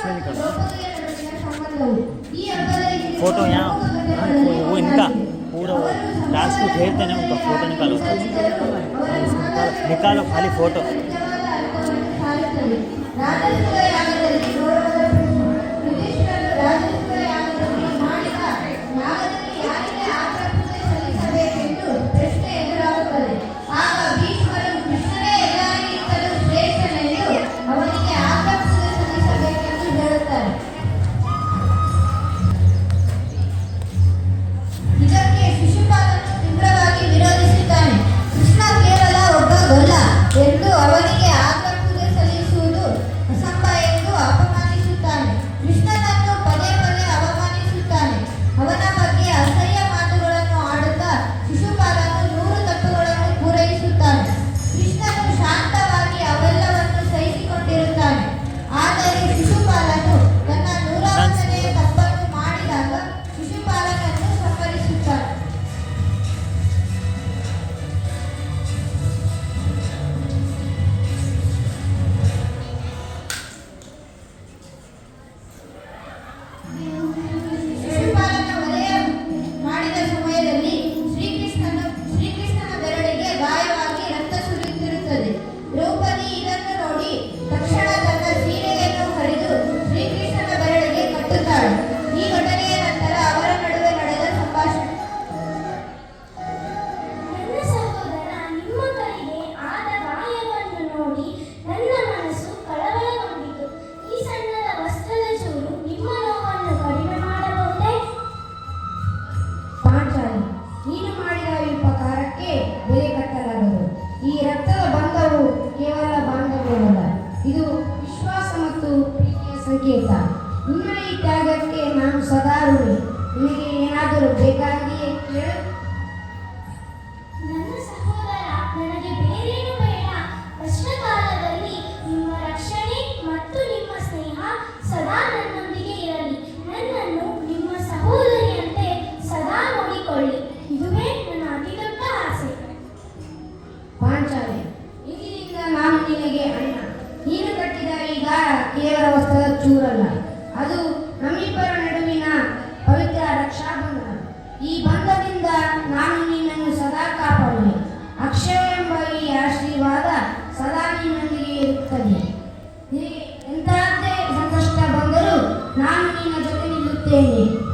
इसमें फ़ोटो यहाँ हाँ, वो इनका पूरा वो लास्ट को घेरते ना उनका फ़ोटो निकालो। निकालो खाली फ़ोटो। என்று அவர் Yeah. ಇದು ವಿಶ್ವಾಸ ಮತ್ತು ಪ್ರೀತಿಯ ಸಂಕೇತ. ನಿನ್ನ ಈ ತ್ಯಾಗಕ್ಕೆ ನಾನು ಸದಾ ಋಣಿ. ನಿಮಗೆ ಏನಾದರೂ ಬೇಕಾಗಿಯೇ ಕೇಳು. ನನ್ನ ಸಹೋದರ ನನಗೆ ಬೇರೇನು ಬೇಡ. ಕಷ್ಟಕಾಲದಲ್ಲಿ ನಿಮ್ಮ ರಕ್ಷಣೆ ಮತ್ತು ನಿಮ್ಮ ಸ್ನೇಹ ಸದಾ ನನ್ನೊಂದಿಗೆ ಇರಲಿ. ನನ್ನನ್ನು ನಿಮ್ಮ ಸಹೋದರಿಯಂತೆ ಸದಾ ನೋಡಿಕೊಳ್ಳಿ. ಇದುವೇ ನನ್ನ ಅತಿ ದೊಡ್ಡ ಆಸೆ. ಪಾಂಚಾಲಿ. ಇಂದಿನಿಂದ ನಾನು ನಿನಗೆ ಅಣ್ಣ ನೀನು ಕಟ್ಟಿದ ಈ ಗಾಯ ಕೇವಲ ವಸ್ತ್ರದ ಚೂರಲ್ಲ. ಅದು ನಮ್ಮಿಬ್ಬರ ನಡುವಿನ ಪವಿತ್ರ ರಕ್ಷಾಬಂಧನ. ಈ ಬಂಧದಿಂದ ನಾನು ನಿನ್ನನ್ನು ಸದಾ ಕಾಪಾಡುವೆ. ಅಕ್ಷಯ ಎಂಬ ಈ ಆಶೀರ್ವಾದ ಸದಾ ನಿನ್ನೊಂದಿಗೆ ಇರುತ್ತದೆ. ಎಂತಹದ್ದೇ ಸಂಕಷ್ಟ ಬಂದರೂ ನಾನು ನಿನ್ನ ಜೊತೆ ನಿಲ್ಲುತ್ತೇನೆ.